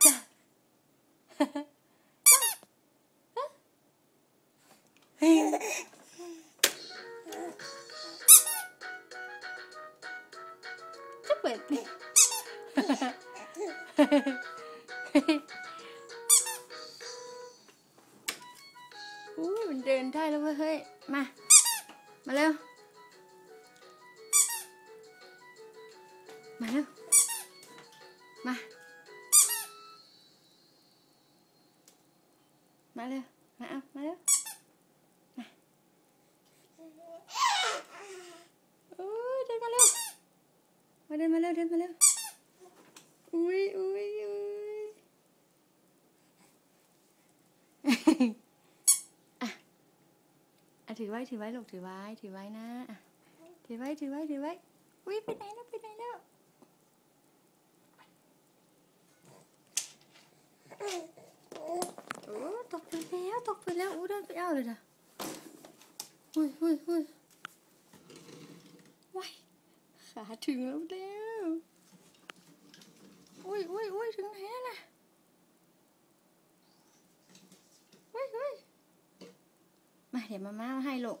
Chà. Chúc mệt đi. Ui, mình truyền thay luôn hơi. Mà. Mà leo. Mà leo. Mà. มันเลยมาเร็วมามามาเร็ว มาเอามาเร็ว มาโอ้ยเดินมาเร็ว มาเดินมาเร็ว เดินมาเร็ว อุ้ยอุ้ยอุ้ยอะอะถือไว้ ถือไว้ลูกถือไว้ ถือไว้นะอะถือไว้ ถือไว้ ถือไว้ อุ้ยไปไหนแล้ว ไปไหนแล้ว โอ้ตก ไปแล้วตกไปแล้วอู้เดินไปเอาเลยนะหุยหุยหุยว้ายขาถึงแล้วเด้วอุ้ยอุ้ยอุ้ยถึงไหนแล้วนะอุ้ยอุ้ยมาเดี๋ยวมาม่าให้ลูก